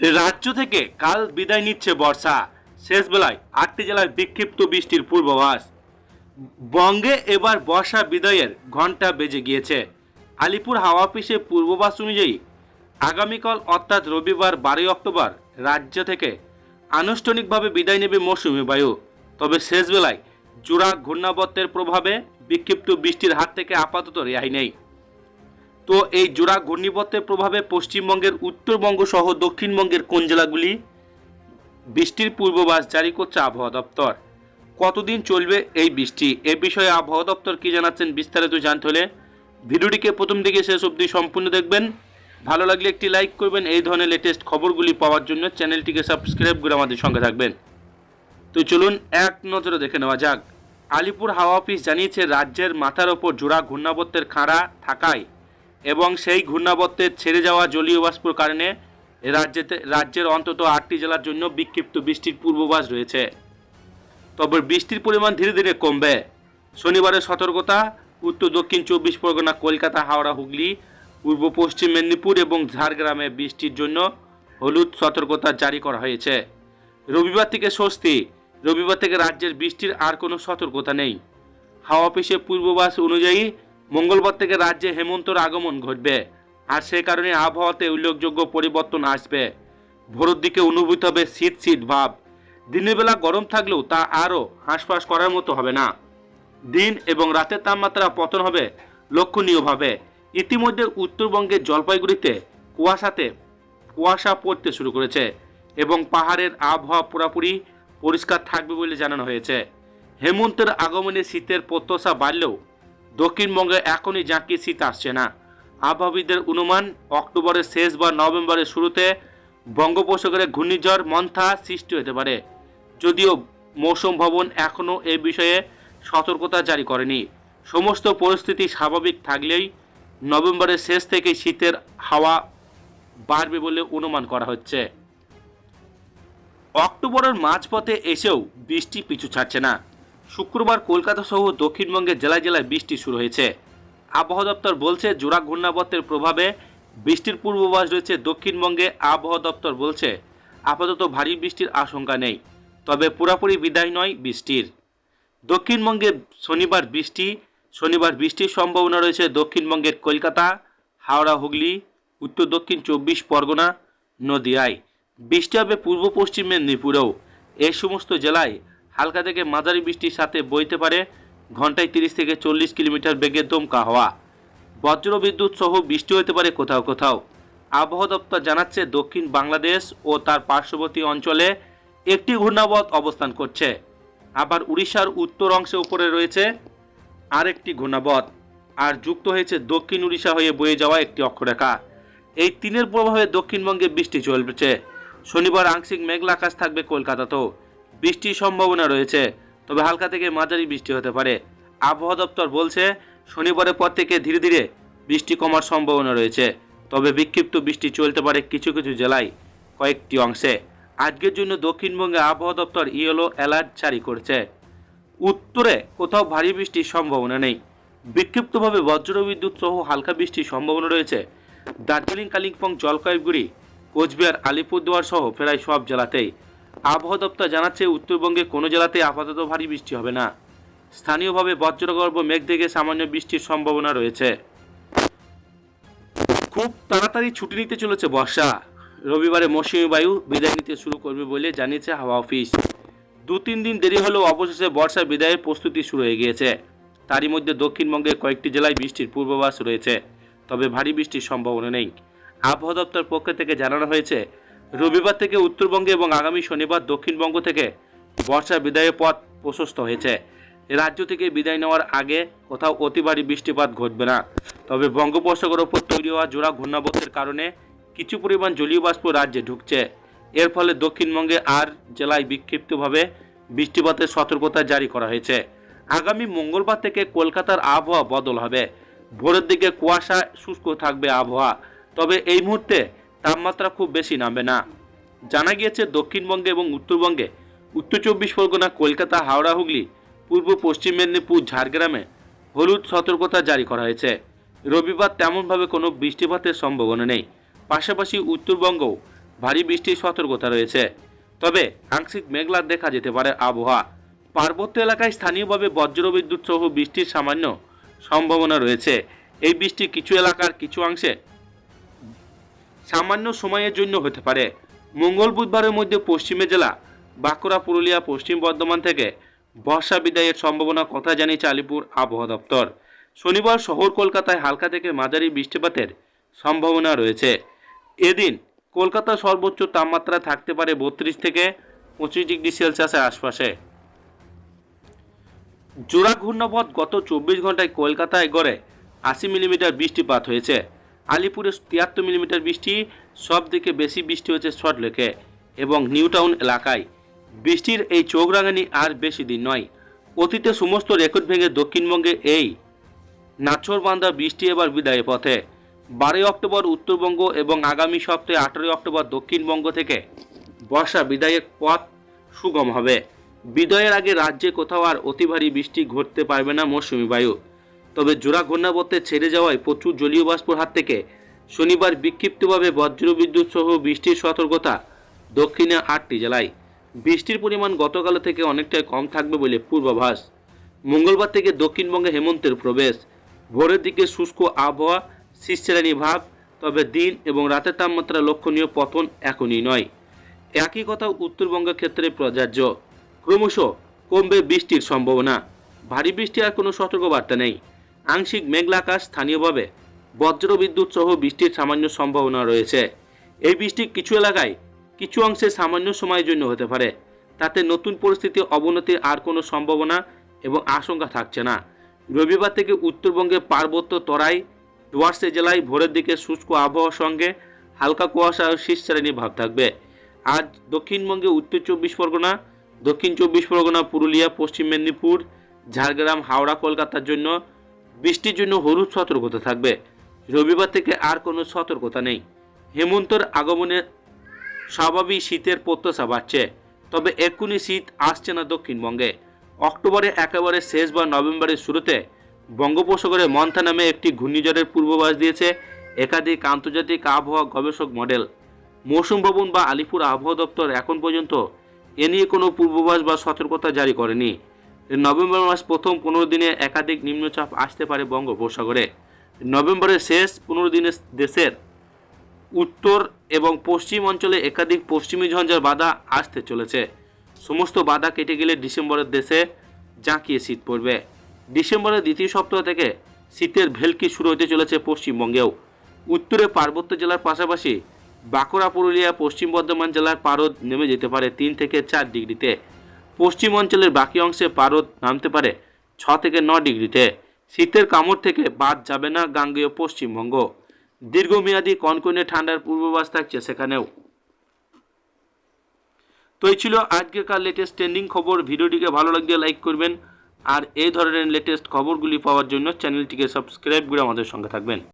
রাজ্য থেকে কাল বিদায় নিচ্ছে বর্ষা। শেষ বেলায় আটটি জেলায় বিক্ষিপ্ত বৃষ্টির পূর্বাভাস। বঙ্গে এবার বর্ষা বিদায়ের ঘণ্টা বেজে গিয়েছে। আলিপুর হাওয়া অফিসে পূর্বাভাস অনুযায়ী আগামীকাল অর্থাৎ রবিবার বারোই অক্টোবর রাজ্য থেকে আনুষ্ঠানিকভাবে বিদায় নেবে মৌসুমি বায়ু। তবে শেষ বেলায় জোড়া ঘূর্ণাবর্তের প্রভাবে বিক্ষিপ্ত বৃষ্টির হাত থেকে আপাতত রেহাই নেই। তো এই জোড়া ঘূর্ণিবর্তের প্রভাবে পশ্চিমবঙ্গের উত্তরবঙ্গ সহ দক্ষিণবঙ্গের কোন জেলাগুলি? বৃষ্টির পূর্বাভাস জারি করছে আবহাওয়া দপ্তর। কতদিন চলবে এই বৃষ্টি? এ বিষয়ে আবহাওয়া দপ্তর কি জানাচ্ছেন বিস্তারিত জানতে হলে ভিডিওটিকে প্রথম দিকে শেষ অবধি সম্পূর্ণ দেখবেন। ভালো লাগলে একটি লাইক করবেন। এই ধরনের লেটেস্ট খবরগুলি পাওয়ার জন্য চ্যানেলটিকে সাবস্ক্রাইব করে আমাদের সঙ্গে থাকবেন। তো চলুন এক নজরে দেখে নেওয়া যাক। আলিপুর হাওয়া অফিস জানিয়েছে, রাজ্যের মাথার ওপর জোড়া ঘূর্ণাবর্তের খাঁড়া থাকায় এবং সেই ঘূর্ণাবর্তের ছেড়ে যাওয়া জলীয় বাষ্পর কারণে রাজ্যেতে, রাজ্যের অন্তত আটটি জেলার জন্য বিক্ষিপ্ত বৃষ্টির পূর্বাভাস রয়েছে। তবে বৃষ্টির পরিমাণ ধীরে ধীরে কমবে। শনিবারের সতর্কতা, উত্তর, দক্ষিণ চব্বিশ পরগনা, কলকাতা, হাওড়া, হুগলি, পূর্ব, পশ্চিম মেদিনীপুর এবং ঝাড়গ্রামে বৃষ্টির জন্য হলুদ সতর্কতা জারি করা হয়েছে। রবিবার থেকে স্বস্তি, রবিবার থেকে রাজ্যের বৃষ্টির আর কোনো সতর্কতা নেই। হাওয়া অফিসের পূর্বাভাস অনুযায়ী মঙ্গলবার থেকে রাজ্যে হেমন্তর আগমন ঘটবে, আর সে কারণে আবহাওয়াতে উল্লেখযোগ্য পরিবর্তন আসবে। ভোরের দিকে অনুভূত হবে শীত শীত ভাব। দিনের বেলা গরম থাকলেও তা আরও হাঁসফাঁস করার মতো হবে না। দিন এবং রাতের তাপমাত্রা পতন হবে লক্ষণীয়ভাবে। ইতিমধ্যে উত্তরবঙ্গের জলপাইগুড়িতে কুয়াশাতে কুয়াশা পড়তে শুরু করেছে এবং পাহাড়ের আবহাওয়া পুরোপুরি পরিষ্কার থাকবে বলে জানানো হয়েছে। হেমন্তের আগমনে শীতের প্রত্যাশা বাড়লেও দক্ষিণবঙ্গে এখনই জাঁকিয়ে শীত আসছে না। আবহাওয়িদের অনুমান, অক্টোবরের শেষ বা নভেম্বরের শুরুতে বঙ্গোপসাগরে ঘূর্ণিঝড়, মন্থা সৃষ্টি হতে পারে। যদিও মৌসুম ভবন এখনও এ বিষয়ে সতর্কতা জারি করেনি। সমস্ত পরিস্থিতি স্বাভাবিক থাকলেই নভেম্বরের শেষ থেকে শীতের হাওয়া বাড়বে বলে অনুমান করা হচ্ছে। অক্টোবরের মাঝপথে এসেও বৃষ্টি পিছু ছাড়ছে না। শুক্রবার কলকাতা সহ দক্ষিণবঙ্গের জেলায় জেলায় বৃষ্টি শুরু হয়েছে। আবহাওয়া দপ্তর বলছে, জোড়া ঘূর্ণাবর্তের প্রভাবে বৃষ্টির পূর্বাভাস রয়েছে দক্ষিণবঙ্গে, আবহাওয়া দপ্তর বলছে, আপাতত ভারী বৃষ্টির আশঙ্কা নেই, তবে পুরোপুরি বিদায় নয় বৃষ্টির। দক্ষিণবঙ্গে শনিবার বৃষ্টি, শনিবার বৃষ্টির সম্ভাবনা রয়েছে দক্ষিণবঙ্গের কলকাতা, হাওড়া, হুগলি, উত্তর দক্ষিণ চব্বিশ পরগনা, নদিয়ায়। বৃষ্টি হবে পূর্ব পশ্চিম মেদিনীপুরেও। এই সমস্ত জেলায় হালকা থেকে মাঝারি বৃষ্টির সাথে বইতে পারে ঘন্টায় তিরিশ থেকে চল্লিশ কিলোমিটার বেগে দমকা হওয়া। বজ্র বিদ্যুৎ সহ বৃষ্টি হতে পারে কোথাও কোথাও। আবহাওয়া দপ্তর জানাচ্ছে দক্ষিণ বাংলাদেশ ও তার পার্শ্ববর্তী অঞ্চলে একটি ঘূর্ণাবত অবস্থান করছে। আবার উড়িষ্যার উত্তর অংশে উপরে রয়েছে আরেকটি ঘূর্ণাবত আর যুক্ত হয়েছে দক্ষিণ উড়িষ্যা হয়ে বয়ে যাওয়া একটি অক্ষরেখা। এই তিনের প্রভাবে দক্ষিণবঙ্গে বৃষ্টি চলছে। শনিবার আংশিক মেঘলা আকাশ থাকবে কলকাতাতেও। বৃষ্টির সম্ভাবনা রয়েছে, তবে হালকা থেকে মাঝারি বৃষ্টি হতে পারে। আবহাওয়া দপ্তর বলছে, শনিবারের পর থেকে ধীরে ধীরে বৃষ্টি কমার সম্ভাবনা রয়েছে, তবে বিক্ষিপ্ত বৃষ্টি চলতে পারে কিছু কিছু জেলায় কয়েকটি অংশে। আজকের জন্য দক্ষিণবঙ্গে আবহাওয়া দপ্তর ইয়েলো অ্যালার্ট জারি করছে। উত্তরে কোথাও ভারী বৃষ্টির সম্ভাবনা নেই। বিক্ষিপ্তভাবে বজ্রবিদ্যুৎ সহ হালকা বৃষ্টির সম্ভাবনা রয়েছে। দার্জিলিং, কালিম্পং, জলপাইগুড়ি, কোচবিহার, আলিপুরদুয়ার সহ প্রায় সব জেলাতেই আবহাওয়া দপ্তর জানাচ্ছে উত্তরবঙ্গে কোনো জেলাতে আপাতত ভারী বৃষ্টি হবে না। স্থানীয়ভাবে বজ্রগর্ভ মেঘ থেকে সামান্য বৃষ্টির সম্ভাবনা রয়েছে। খুব তাড়াতাড়ি ছুটি নিতে চলেছে বর্ষা। রবিবারে মৌসুমী বায়ু বিদায় নিতে শুরু করবে বলে জানিয়েছে হাওয়া অফিস। দু তিন দিন দেরি হলেও অবশেষে বর্ষা বিদায়ের প্রস্তুতি শুরু হয়ে গিয়েছে। তারই মধ্যে দক্ষিণবঙ্গের কয়েকটি জেলায় বৃষ্টির পূর্বাভাস রয়েছে, তবে ভারী বৃষ্টির সম্ভাবনা নেই। আবহাওয়া দপ্তর পক্ষ থেকে জানানো হয়েছে রবিবার থেকে উত্তরবঙ্গে এবং আগামী শনিবার দক্ষিণবঙ্গ থেকে বর্ষা বিদায়ের পথ প্রশস্ত হয়েছে। রাজ্য থেকে বিদায় নেওয়ার আগে কোথাও অতি ভারী বৃষ্টিপাত ঘটবে না। তবে বঙ্গোপসাগরের ওপর তৈরি হওয়া জোড়া ঘূর্ণাবর্তের কারণে কিছু পরিমাণ জলীয় বাষ্প রাজ্যে ঢুকছে। এর ফলে দক্ষিণবঙ্গে আর জেলায় বিক্ষিপ্তভাবে বৃষ্টিপাতের সতর্কতা জারি করা হয়েছে। আগামী মঙ্গলবার থেকে কলকাতার আবহাওয়া বদল হবে। ভোরের দিকে কুয়াশা শুষ্ক থাকবে আবহাওয়া। তবে এই মুহূর্তে তাপমাত্রা খুব বেশি নামবে না। জানা গিয়েছে দক্ষিণবঙ্গে এবং উত্তরবঙ্গে উত্তর চব্বিশ পরগনা, কলকাতা, হাওড়া, হুগলি, পূর্ব পশ্চিম মেদিনীপুর, ঝাড়গ্রামে হলুদ সতর্কতা জারি করা হয়েছে। রবিবার তেমনভাবে কোনো বৃষ্টিপাতের সম্ভাবনা নেই। পাশাপাশি উত্তরবঙ্গও ভারী বৃষ্টির সতর্কতা রয়েছে। তবে আংশিক মেঘলা দেখা যেতে পারে আবহাওয়া। পার্বত্য এলাকায় স্থানীয়ভাবে বজ্রবিদ্যুৎ সহ বৃষ্টির সামান্য সম্ভাবনা রয়েছে। এই বৃষ্টি কিছু এলাকার কিছু অংশে সামান্য সময়ের জন্য হতে পারে। মঙ্গল বুধবারের মধ্যে পশ্চিমে জেলা, বাঁকুড়া, পুরুলিয়া, পশ্চিম বর্ধমান থেকে বর্ষা বিদায়ের সম্ভাবনা কথা জানিয়েছে আলিপুর আবহাওয়া দপ্তর। শনিবার শহর কলকাতায় হালকা থেকে মাঝারি বৃষ্টিপাতের সম্ভাবনা রয়েছে। এদিন কলকাতার সর্বোচ্চ তাপমাত্রা থাকতে পারে বত্রিশ থেকে পঁচিশ ডিগ্রি সেলসিয়াসের আশপাশে। জোড়া ঘূর্ণাবধ গত চব্বিশ ঘন্টায় কলকাতায় গড়ে আশি মিলিমিটার বৃষ্টিপাত হয়েছে। আলিপুরে তিয়াত্তর মিলিমিটার বৃষ্টি সব থেকে বেশি বৃষ্টি হয়েছে সল্টলেকে এবং নিউটাউন এলাকায়। বৃষ্টির এই চোখরাঙানি আর বেশি দিন নয়। অতীতে সমস্ত রেকর্ড ভেঙে দক্ষিণবঙ্গে এই নাছরবান্ধা বৃষ্টি এবার বিদায় পথে। বারোই অক্টোবর উত্তরবঙ্গ এবং আগামী সপ্তাহে আঠারোই অক্টোবর দক্ষিণবঙ্গ থেকে বর্ষা বিদায়ের পথ সুগম হবে। বিদায়ের আগে রাজ্যে কোথাও আর অতি ভারী বৃষ্টি ঘটতে পারবে না মৌসুমি বায়ু। তবে জোড়া ঘূর্ণাবর্তে ছেড়ে যাওয়ায় প্রচুর জলীয় বাষ্পর হাত থেকে শনিবার বিক্ষিপ্তভাবে বজ্রবিদ্যুৎ সহ বৃষ্টির সতর্কতা দক্ষিণে আটটি জেলায়। বৃষ্টির পরিমাণ গতকাল থেকে অনেকটাই কম থাকবে বলে পূর্বাভাস। মঙ্গলবার থেকে দক্ষিণবঙ্গে হেমন্তের প্রবেশ। ভোরের দিকে শুষ্ক আবহাওয়া শীতশ্রেণী ভাব, তবে দিন এবং রাতের তাপমাত্রা লক্ষণীয় পতন এখনই নয়। একই কথা উত্তরবঙ্গের ক্ষেত্রে প্রযোজ্য। ক্রমশ কমবে বৃষ্টির সম্ভাবনা। ভারী বৃষ্টি আর কোনো সতর্কবার্তা নেই। আংশিক মেঘলা আকাশ স্থানীয়ভাবে বজ্রবিদ্যুৎ সহ বৃষ্টির সামান্য সম্ভাবনা রয়েছে। এই বৃষ্টি কিছু এলাকায় কিছু অংশে সামান্য সময়ের জন্য হতে পারে। তাতে নতুন পরিস্থিতি অবনতির আর কোনো সম্ভাবনা এবং আশঙ্কা থাকছে না। রবিবার থেকে উত্তরবঙ্গে পার্বত্য তরাই ডুয়ার্সে জেলায় ভোরের দিকে শুষ্ক আবহাওয়ার সঙ্গে হালকা কুয়াশা ও শীত শ্রেণি ভাব থাকবে। আজ দক্ষিণবঙ্গে উত্তর চব্বিশ পরগনা, দক্ষিণ চব্বিশ পরগনা, পুরুলিয়া, পশ্চিম মেদিনীপুর, ঝাড়গ্রাম, হাওড়া, কলকাতার জন্য বৃষ্টির জন্য হলুদ সতর্কতা থাকবে। রবিবার থেকে আর কোনো সতর্কতা নেই। হেমন্তর আগমনে স্বাভাবিক শীতের প্রত্যাশা বাড়ছে, তবে এক্ষুনি শীত আসছে না দক্ষিণবঙ্গে। অক্টোবরে একেবারে শেষ বা নভেম্বরের শুরুতে বঙ্গোপসাগরে মন্থা নামে একটি ঘূর্ণিঝড়ের পূর্বাভাস দিয়েছে একাধিক আন্তর্জাতিক আবহাওয়া গবেষক মডেল। মৌসুম ভবন বা আলিপুর আবহাওয়া দপ্তর এখন পর্যন্ত এ নিয়ে কোনো পূর্বাভাস বা সতর্কতা জারি করেনি। নভেম্বর মাস প্রথম পনেরো দিনে একাধিক নিম্নচাপ আসতে পারে বঙ্গোপসাগরে। নভেম্বরের শেষ পনেরো দিনে দেশের উত্তর এবং পশ্চিম অঞ্চলে একাধিক পশ্চিমী ঝঞ্ঝার বাধা আসতে চলেছে। সমস্ত বাধা কেটে গেলে ডিসেম্বরের দেশে জাঁকিয়ে শীত পড়বে। ডিসেম্বরের দ্বিতীয় সপ্তাহ থেকে শীতের ভেলকি শুরু হতে চলেছে পশ্চিমবঙ্গেও। উত্তরে পার্বত্য জেলার পাশাপাশি বাঁকুড়া, পুরুলিয়া, পশ্চিম বর্ধমান জেলার পারদ নেমে যেতে পারে তিন থেকে চার ডিগ্রিতে। পশ্চিম অঞ্চলের বাকি অংশে পারদ নামতে পারে ছ থেকে ন ডিগ্রিতে। শীতের কামড় থেকে বাদ যাবে না গাঙ্গেয় পশ্চিমবঙ্গ। দীর্ঘমেয়াদী কনকনে ঠান্ডার পূর্বাভাস থাকছে সেখানেও। তো এই ছিল আজকেকার লেটেস্ট ট্রেন্ডিং খবর। ভিডিওটিকে ভালো লাগলে লাইক করবেন। আর এই ধরনের লেটেস্ট খবরগুলি পাওয়ার জন্য চ্যানেলটিকে সাবস্ক্রাইব করে আমাদের সঙ্গে থাকবেন।